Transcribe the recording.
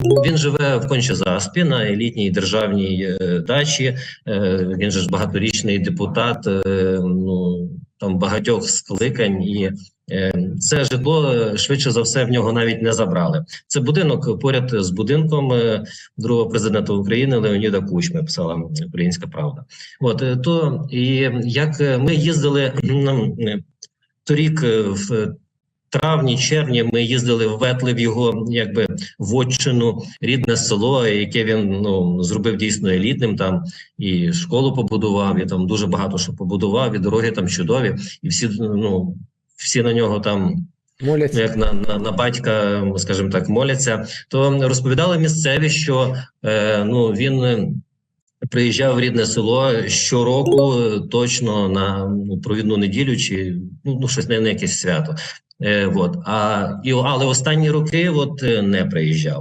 Він живе в Кончезаспі на елітній державній е, дачі. Е, він же ж багаторічний депутат. е, ну там багатьох скликань, і це житло швидше за все в нього навіть не забрали. Це будинок поряд з будинком другого президента України Леоніда Кучми. Писала Українська Правда. От то і як ми їздили нам торік в травні, червні, ми їздили в Ветли в його якби вотчину, рідне село, яке він ну зробив дійсно елітним. Там і школу побудував, і там дуже багато що побудував, і дороги там чудові, і всі ну всі на нього там Моляться. як на, на, на батька, скажімо так, моляться, то розповідали місцеві, що е, ну він. Приїжджав в рідне село щороку е, точно на ну, провідну неділю чи ну, ну щось не на якесь свято. Е, от. а, і, але останні роки от, е, не приїжджав.